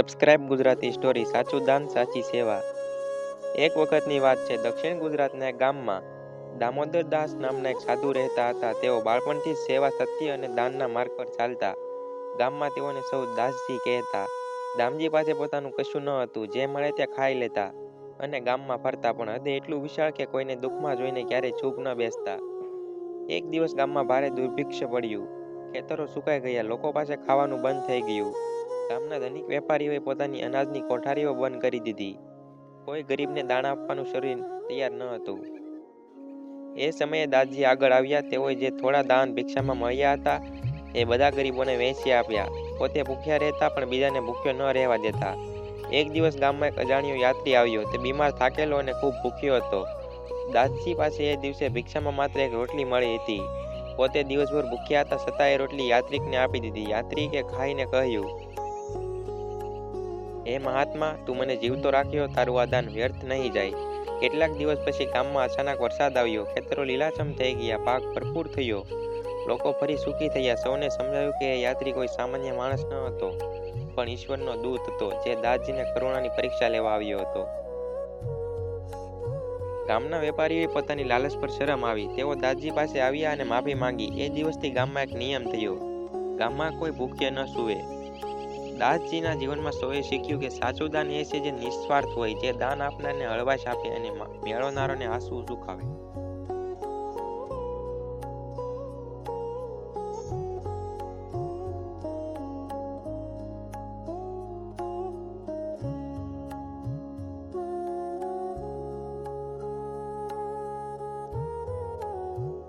Subscribe Gujarati story સાચું દાન, સાચી સેવા. એક વખતની વાત છે, દક્ષિણ ગુજરાતના ગામમાં દામોદર દાસ નામના એક સાધુ રહેતા હતા. તેઓ બાળપણથી સેવા, સત્ય અને દાનના માર્ગ પર ચાલતા. ગામમાં તેઓને સૌ દાસજી કહેતા. દામજી પાસે પોતાનું કશું ન હતું, જે મળે તે ખાઈ લેતા. અને ગામમાં ફરતા પણ હદે એટલું વિશાળ કે કોઈને દુઃખમાં જોઈને ક્યારેય ચૂપ ન બેસતા. એક દિવસ ગામમાં ભારે દુર્ભિક્ષ પડ્યું. ખેતરો સુકાઈ ગયા, લોકો પાસે ખાવાનું બંધ થઈ ગયું. ગામના ધનિક વેપારીઓએ પોતાની અનાજની કોઠારીઓ બંધ કરી દીધી. કોઈ ગરીબને દાણા આપવાનું શરીર તૈયાર ન હતું. એ સમયે દાદજી આગળ આવ્યા, તેઓએ જે થોડા દાન ભિક્ષામાં મળ્યા હતા, એ બધા ગરીબોને વહેંચી આપ્યા. પોતે ભૂખ્યા રહેતા પણ બીજાને ભૂખ્યો ન રહેવા દેતા. એક દિવસ ગામમાં એક અજાણ્યો યાત્રી આવ્યો. તે બીમાર થાકેલો અને ખૂબ ભૂખ્યો હતો. દાદજી પાસે એ દિવસે ભિક્ષામાં માત્ર એક રોટલી મળી હતી. પોતે દિવસભર ભૂખ્યા હતા, છતાં એ રોટલી યાત્રિકને આપી દીધી. યાત્રિકે ખાઈને કહ્યું હે મહાત્મા, તું મને જીવતો રાખ્યો, તારું આ દાન વ્યર્થ નહીં જાય. કેટલાક દિવસ પછી ગામમાં અચાનક વરસાદ આવ્યો, ખેતરો લીલાછમ થઈ ગયા, પાક ભરપૂર થયો. લોકો ફરી સુખી થયા, સૌને સમજાયું કે યાત્રી કોઈ સામાન્ય માણસ ન હતો, પણ ઈશ્વરનો દૂત હતો, જે દાસજીને કરુણાની પરીક્ષા લેવા આવ્યો હતો. ગામના વેપારીઓએ પોતાની લાલચ પર શરમ આવી. તેઓ દાસજી પાસે આવ્યા અને માફી માંગી. એ દિવસથી ગામમાં એક નિયમ થયો. ગામમાં કોઈ ભૂખ્ય ન સૂવે. દાસજીના જીવનમાં સૌએ શીખ્યું કે સાચું દાન એ છે જે નિસ્વાર્થ હોય, જે દાન આપનારને હળવાશ આપે અને મેળવનારોને આંસુ સુખાવે.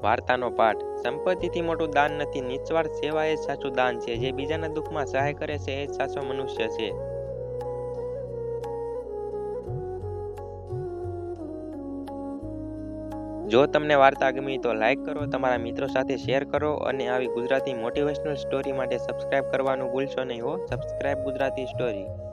વાર્તાનો પાઠ. સંપત્તિથી મોટું દાન નથી, નિસ્વાર્થ સેવા એ સાચું દાન છે, જે બીજાના દુઃખમાં સહાય કરે છે, એ સાચો મનુષ્ય છે. જો તમને વાર્તા ગમી તો લાઇક કરો, તમારા મિત્રો સાથે શેર કરો અને આવી ગુજરાતી મોટિવેશનલ સ્ટોરી માટે સબસ્ક્રાઇબ કરવાનું ભૂલશો નહીં હો. Subscribe Gujarati story.